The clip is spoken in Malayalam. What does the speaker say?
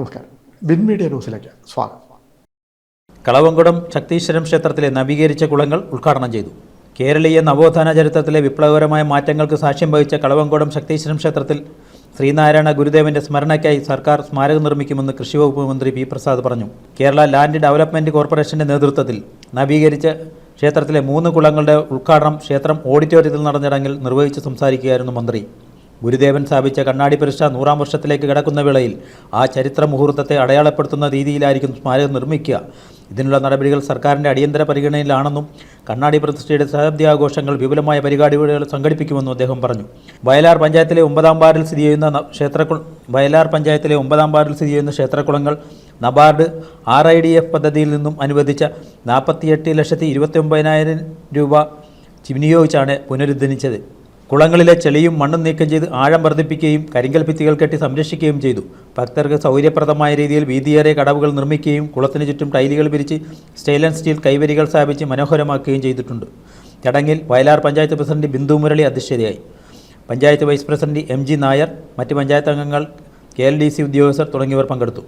നമസ്കാരം. ബിൻ മീഡിയ ന്യൂസിലേക്ക് സ്വാഗതം. കളവങ്കുടം ശക്തീശ്വരം ക്ഷേത്രത്തിലെ നവീകരിച്ച കുളങ്ങൾ ഉദ്ഘാടനം ചെയ്തു. കേരളീയ നവോത്ഥാന ചരിത്രത്തിലെ വിപ്ലവകരമായ മാറ്റങ്ങൾക്ക് സാക്ഷ്യം വഹിച്ച കളവങ്കുടം ശക്തീശ്വരം ക്ഷേത്രത്തിൽ ശ്രീനാരായണ ഗുരുദേവന്റെ സ്മരണയ്ക്കായി സർക്കാർ സ്മാരകം നിർമ്മിക്കുമെന്ന് കൃഷി വകുപ്പ് മന്ത്രി പി പ്രസാദ് പറഞ്ഞു. കേരള ലാൻഡ് ഡെവലപ്മെന്റ് കോർപ്പറേഷന്റെ നേതൃത്വത്തിൽ നവീകരിച്ച ക്ഷേത്രത്തിലെ മൂന്ന് കുളങ്ങളുടെ ഉദ്ഘാടനം ക്ഷേത്രം ഓഡിറ്റോറിയത്തിൽ നടന്ന ചടങ്ങിൽ നിർവഹിച്ച് സംസാരിക്കുകയായിരുന്നു മന്ത്രി. ഗുരുദേവൻ സ്ഥാപിച്ച കണ്ണാടി പ്രതിഷ്ഠ നൂറാം വർഷത്തിലേക്ക് കിടക്കുന്ന വേളയിൽ ആ ചരിത്ര മുഹൂർത്തത്തെ അടയാളപ്പെടുത്തുന്ന രീതിയിലായിരിക്കും സ്മാരകം നിർമ്മിക്കുക. ഇതിനുള്ള നടപടികൾ സർക്കാരിന്റെ അടിയന്തര പരിഗണനയിലാണെന്നും കണ്ണാടി പ്രതിഷ്ഠയുടെ ശതാബ്ദി ആഘോഷങ്ങൾ വിപുലമായ പരിപാടികൾ സംഘടിപ്പിക്കുമെന്നും അദ്ദേഹം പറഞ്ഞു. വയലാർ പഞ്ചായത്തിലെ ഒമ്പതാം വാർഡിൽ സ്ഥിതി ചെയ്യുന്ന ന- വയലാർ പഞ്ചായത്തിലെ ഒമ്പതാം വാർഡിൽ സ്ഥിതി ചെയ്യുന്ന ക്ഷേത്രകുളങ്ങൾ NABARD R I D F പദ്ധതിയിൽ നിന്നും അനുവദിച്ച നാൽപ്പത്തിയെട്ട് ലക്ഷത്തി ഇരുപത്തി ഒമ്പതിനായിരം രൂപ വിനിയോഗിച്ചാണ് പുനരുദ്ധരിച്ചത്. കുളങ്ങളിലെ ചെളിയും മണ്ണും നീക്കം ചെയ്ത് ആഴം വർദ്ധിപ്പിക്കുകയും കരിങ്കൽ ഭിത്തികൾ കെട്ടി സംരക്ഷിക്കുകയും ചെയ്തു. ഭക്തർക്ക് സൗകര്യപ്രദമായ രീതിയിൽ വീതിയേറിയ കടവുകൾ നിർമ്മിക്കുകയും കുളത്തിന് ചുറ്റും ടൈലുകൾ പിരിച്ച് സ്റ്റെയിൻലെസ് സ്റ്റീൽ കൈവരികൾ സ്ഥാപിച്ച് മനോഹരമാക്കുകയും ചെയ്തിട്ടുണ്ട്. ചടങ്ങിൽ Vayalar panchayat president Bindu Murali അധ്യക്ഷതയായി. Panchayat vice president M G Nair മറ്റ് പഞ്ചായത്ത് അംഗങ്ങൾ കെ എൽ ഡി സി ഉദ്യോഗസ്ഥർ തുടങ്ങിയവർ പങ്കെടുത്തു.